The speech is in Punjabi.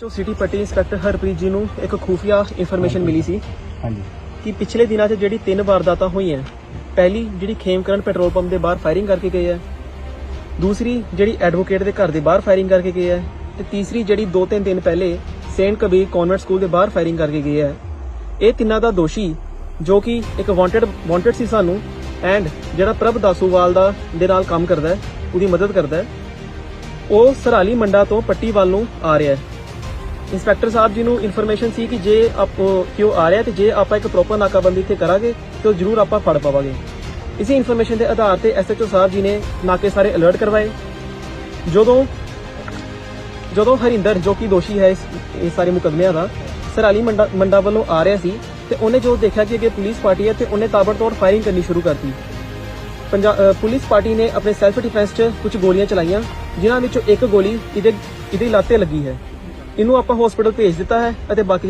ਚੋ ਸਿਟੀ ਪੱਟੀ ਇੰਸਪੈਕਟਰ ਹਰਪ੍ਰੀਤ ਜੀ ਨੂੰ ਇੱਕ ਖੂਫੀਆ ਇਨਫੋਰਮੇਸ਼ਨ ਮਿਲੀ ਸੀ ਹਾਂਜੀ। ਕਿ ਪਿਛਲੇ ਦਿਨਾਂ 'ਚ ਜਿਹੜੀ ਤਿੰਨ ਵਾਰਦਾਤਾਂ ਹੋਈਆਂ ਪਹਿਲੀ ਜਿਹੜੀ ਖੇਮਕਰਨ ਪੈਟਰੋਲ ਪੰਪ ਦੇ ਬਾਹਰ ਫਾਇਰਿੰਗ ਕਰਕੇ ਗਏ ਹੈ ਦੂਸਰੀ ਜਿਹੜੀ ਐਡਵੋਕੇਟ ਦੇ ਘਰ ਦੇ ਬਾਹਰ ਫਾਇਰਿੰਗ ਕਰਕੇ ਗਏ ਹੈ ਤੇ ਤੀਸਰੀ ਜਿਹੜੀ 2-3 ਦਿਨ ਪਹਿਲੇ ਸੇਂਟ ਕਬੀਰ ਕਨਵੈਂਟ ਸਕੂਲ ਦੇ ਬਾਹਰ ਫਾਇਰਿੰਗ ਕਰਕੇ ਗਏ ਹੈ ਇਹ ਤਿੰਨਾਂ ਦਾ ਦੋਸ਼ੀ ਜੋ ਕਿ ਇੱਕ ਵਾਂਟਡ ਵਾਂਟਡ ਸੀ ਸਾਨੂੰ ਐਂਡ ਜਿਹੜਾ ਪ੍ਰਭ ਦਾਸੂਵਾਲ ਦਾ ਦੇ ਨਾਲ ਕੰਮ ਕਰਦਾ ਹੈ ਉਹਦੀ ਮਦਦ ਕਰਦਾ ਹੈ ਉਹ ਸਰਾਲੀ ਮੰਡਾ ਤੋਂ ਪੱਟੀ ਵੱਲ ਨੂੰ ਆ ਰਿਹਾ ਹੈ। ਇੰਸਪੈਕਟਰ ਸਾਹਿਬ ਜੀ ਨੂੰ ਇਨਫੋਰਮੇਸ਼ਨ ਸੀ ਕਿ ਜੇ ਆਪ ਕਿਉਂ ਆ ਰਿਹਾ ਤੇ ਜੇ ਆਪਾਂ ਇੱਕ ਪ੍ਰੋਪਰ ਨਾਕਾਬੰਦੀ ਇੱਥੇ ਕਰਾਂਗੇ, ਤੇ ਉਹ ਜ਼ਰੂਰ ਆਪਾਂ ਫੜ ਪਾਵਾਂਗੇ। ਇਸੇ ਇਨਫੋਰਮੇਸ਼ਨ ਦੇ ਆਧਾਰ ਤੇ ਐਸਐਚਓ ਸਾਹਿਬ ਜੀ ਨੇ ਨਾਕੇ ਸਾਰੇ ਅਲਰਟ ਕਰਵਾਏ। ਜਦੋਂ ਜਦੋਂ ਹਰਿੰਦਰ, ਜੋ ਕਿ ਦੋਸ਼ੀ ਹੈ ਇਸ ਇਸ ਸਾਰੇ ਮੁਕਦਮਿਆਂ ਦਾ ਸਰਾਲੀ ਮੰਡਾ ਮੰਡਾ ਵੱਲੋਂ ਆ ਰਿਹਾ ਸੀ ਤੇ ਉਹਨੇ ਜੋ ਦੇਖਿਆ ਕਿ ਅੱਗੇ ਪੁਲਿਸ ਪਾਰਟੀ ਹੈ ਤੇ ਉਹਨੇ ਤਾਬੜਤੋੜ ਫਾਇਰਿੰਗ ਕਰਨੀ ਸ਼ੁਰੂ ਕਰਤੀ। ਪੰਜਾ- ਪੁਲਿਸ ਪਾਰਟੀ ਨੇ ਆਪਣੇ ਸੈਲਫ ਡਿਫੈਂਸ 'ਚ ਕੁਝ ਗੋਲੀਆਂ ਚਲਾਈਆਂ, ਜਿਨ੍ਹਾਂ ਵਿੱਚੋਂ ਇੱਕ ਗੋਲੀ ਇਹਦੇ ਇਹਦੀ ਲੱਤ ਤੇ ਲੱਗੀ ਹੈ। ਇਹਨੂੰ ਆਪਾਂ ਹਸਪੀਟਲ ਭੇਜ ਦਿੱਤਾ ਹੈ ਅਤੇ ਬਾਕੀ